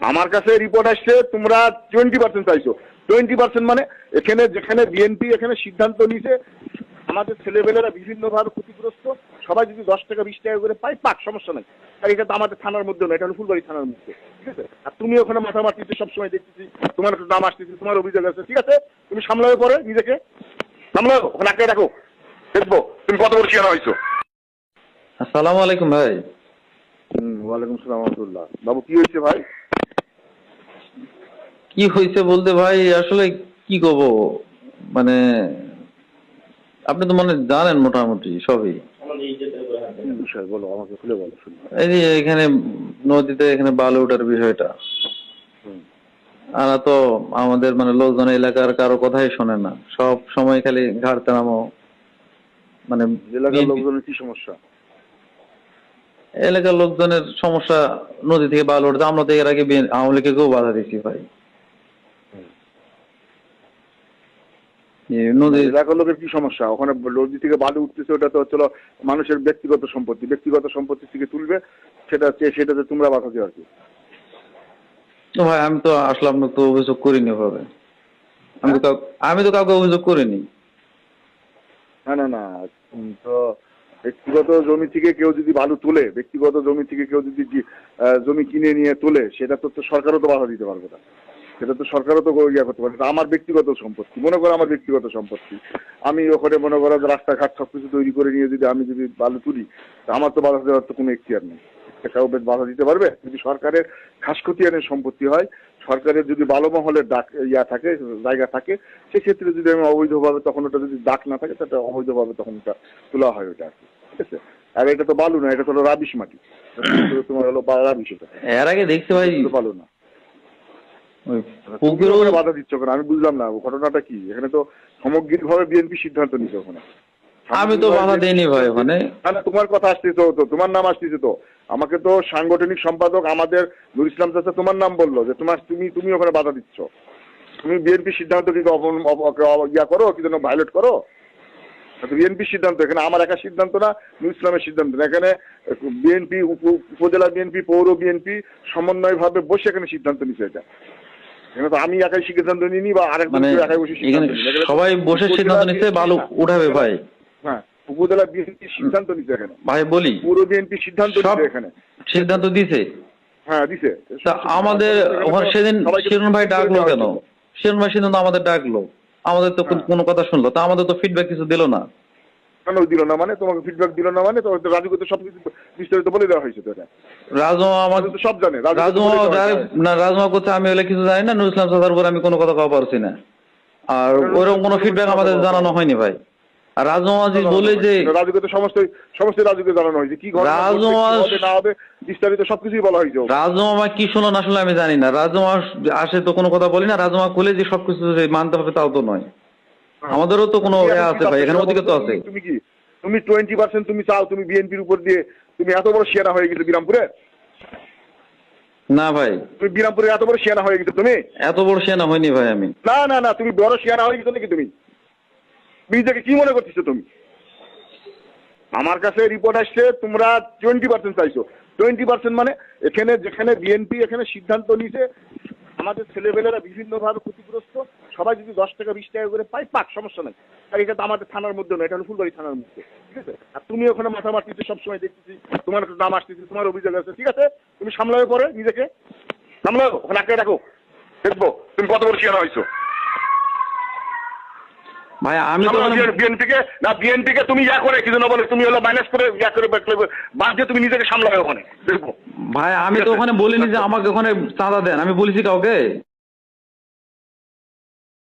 আমার কাছে রিপোর্ট আসছে তোমরা টোয়েন্টি পার্সেন্ট চাইছো। টোয়েন্টি পার্সেন্ট মানে এখানে যেখানে বিএনপি এখানে সিদ্ধান্ত নিছে আমাদের ছেলেবেলেরা বিভিন্নভাবে ক্ষতিগ্রস্ত। সবাই যদি দশ টাকা বিশ টাকা করে পাই পাক সমস্যা নাই। আর এটা তো আমাদের থানার মধ্যে না এটা হলো ফুলবাড়ি থানার মধ্যে ঠিক আছে? আর তুমি ওখানে মাথা মারতেছি সবসময় দেখতেছি তোমার একটা নাম আসতেছি তোমার অভিযোগ আছে ঠিক আছে? তুমি সামলাবে পরে নিজেকে। সামলাও ওখানে আঁকড়ে রাখো। দেখব তুমি কত বড় শিয়ানা হয়েছো। আসসালামু আলাইকুম ভাই। হুম ওয়ালাইকুম সালাম রহমতুল্লাহ। বাবু কি হয়েছে ভাই? কি হয়েছে বলতে ভাই? আসলে কি করব? মানে আপনি তো মানে জানেন মোটামুটি সবই। বিষয় বলো আমাকে খুলে বলো এই যে এখানে নদীতে এখানে বালু ওঠার বিষয়টা। হুম। তো আমাদের মানে লোকজন এলাকার কারও কথাই শোনে না। সব সময় খালি ঘাড়তে নামো মানে এলাকার লোকজনের কি সমস্যা? এলাকার লোকজনের সমস্যা নদী থেকে বালু উঠতে আমরা তো এর আগে আওয়ামী লীগকেও বাধা দিচ্ছি ভাই এই নদী এলাকার লোকের কি সমস্যা? ওখানে নদী থেকে বালু উঠতেছে ওটা তো হচ্ছিল মানুষের ব্যক্তিগত সম্পত্তি। ব্যক্তিগত সম্পত্তি থেকে তুলবে সেটা সেটাতে তোমরা বাধা দেওয়া আর কি। ভাই আমি তো আসলাম না তো অভিযোগ করিনি ভাবে আমি তো আমি তো কাউকে অভিযোগ করিনি। না না না তো ব্যক্তিগত জমি থেকে কেউ যদি বালু তোলে ব্যক্তিগত জমি থেকে কেউ যদি জমি কিনে নিয়ে তোলে সেটা তো সরকারও তো বাধা দিতে পারবে না। সেটা তো সরকারও তো ইয়া করতে পারবে না। আমার ব্যক্তিগত সম্পত্তি মনে করো আমার ব্যক্তিগত সম্পত্তি। আমি ওখানে মনে করো রাস্তাঘাট সবকিছু তৈরি করে নিয়ে যদি আমি যদি বালু তুলি তা আমার তো বাধা দেওয়ার তো কোনো এখতিয়ার নেই। এটা কেউ বেশ বাধা দিতে পারবে? যদি সরকারের খাস খতিয়ানের সম্পত্তি হয় সরকারের যদি বালো মহলের ডাক ইয়া থাকে জায়গা থাকে সেক্ষেত্রে যদি আমি অবৈধভাবে তখন ওটা যদি ডাক না থাকে তাহলে অবৈধভাবে তখন ওটা তোলা হয় ওটা আর কি। ঠিক আছে? আর এটা তো বালু না এটা তো রাবিশ মাটি। তোমার হলো রাবিশ এটা। এর আগে দেখতে তো বালু না। ওখানে বাধা দিচ্ছ কেন? আমি বুঝলাম না ঘটনাটা কি? এখানে তো সামগ্রিকভাবে বিএনপি সিদ্ধান্ত নিচ্ছে ওখানে। আমি তো বাধা দেইনি ভাই ওখানে। তোমার কথা আসতেছে তো তোমার নাম আসতেছে তো। আমাকে তো সাংগঠনিক সম্পাদক আমাদের নুর ইসলাম চাচা তোমার নাম বলল যে তোমার তুমি তুমি ওখানে বাধা দিচ্ছ। তুমি বিএনপি সিদ্ধান্ত কি ইয়া করো কি যেন ভায়োলেট করো? বিএনপি সিদ্ধান্ত এখানে আমার একা সিদ্ধান্ত না নুর ইসলামের সিদ্ধান্ত না। এখানে বিএনপি উপজেলা বিএনপি পৌর বিএনপি সমন্বয়ভাবে বসে এখানে সিদ্ধান্ত নিচ্ছে এটা। তো আমি একাই সিদ্ধান্ত নিইনি বা আরেক মানে একাই বসে সিদ্ধান্ত সবাই বসে সিদ্ধান্ত বালু উঠাবে ভাই। হ্যাঁ উপজেলা বিএনপি সিদ্ধান্ত নিচ্ছে এখানে। ভাই বলি। পুরো বিএনপি সিদ্ধান্ত নিচ্ছে এখানে। সিদ্ধান্ত দিছে? হ্যাঁ দিছে। আমাদের সেদিন শিরুন ভাই ডাকলো কেন। শিরুন ভাই সেদিন তো আমাদের ডাকলো। আমাদের তো হ্যাঁ। কোনো কথা শুনলো। তা আমাদের তো ফিডব্যাক কিছু দিলো না। কেন দিল না মানে তোমাকে ফিডব্যাক দিল না মানে তো রাজুকে তো সব কিছু বিস্তারিত বলে দেওয়া হয়েছে তো রাজমা আমার তো সব জানে রাজমা। না রাজমা করছে আমি হলে কিছু জানি না নুর ইসলাম সাদার উপর আমি কোনো কথা কওয়া পারছি না। আর ওইরকম কোনো ফিডব্যাক আমাদের জানানো হয়নি ভাই। বলে যে রাজুকে তো সমস্ত সমস্ত রাজুকে জানানো হয়েছে। কি না হবে বিস্তারিত সবকিছুই বলা হয়েছে কি শোনো না শুনলে আমি জানি না। রাজমা আসে তো কোনো কথা বলি না রাজমা খুলে যে সবকিছু মানতে হবে তাও তো নয়। আমাদেরও তো কোনো এখন আছে ভাই এখানে? ওদিকে তো আছে। তুমি- কি তুমি টোয়েন্টি পার্সেন্ট তুমি চাও তুমি বিএনপির উপর দিয়ে তুমি এত বড় শিয়ানা হয়ে গেছো বিরামপুরে? না ভাই। তুমি বিরামপুরে এত বড় হয়ে গেছো তুমি? এত বড় হয়নি ভাই আমি। না না না তুমি বড় হয়ে গেছো নাকি তুমি? নিজেকে কি মনে করতেছো তুমি? আমার কাছে রিপোর্ট আসছে তোমরা টোয়েন্টি পার্সেন্ট চাইছো। টোয়েন্টি পার্সেন্ট মানে এখানে যেখানে বিএনপি এখানে সিদ্ধান্ত নিছে আমাদের ছেলেবেলেরা বিভিন্নভাবে ক্ষতিগ্রস্ত। সবাই যদি দশ টাকা বিশ টাকা করে পাই পাক সমস্যা নাই। আর এটা তো আমাদের থানার মধ্যে নয় এটা হলো ফুলবাড়ি থানার মধ্যে ঠিক আছে? আর তুমি ওখানে মাথা মারতেছি সবসময় দেখতেছি তোমার একটা নাম আসতেছি তোমার অভিযোগ আছে ঠিক আছে? তুমি সামলাবে পরে নিজেকে। সামলাও ওখানে আঁকড়ে রাখো। দেখব তুমি কত বড় শিয়ানা হয়েছো। ভাই আমি তো মানে বিএনপি কে না বিএনপি কে তুমি ইয়া করে কিছু না বলে তুমি হলো মাইনাস করে ইয়া করে বাদ দিয়ে তুমি নিজেকে সামলাবে ওখানে। দেখব। ভাই আমি তো ওখানে বলিনি যে আমাকে ওখানে চাঁদা দেন আমি বলেছি কাউকে।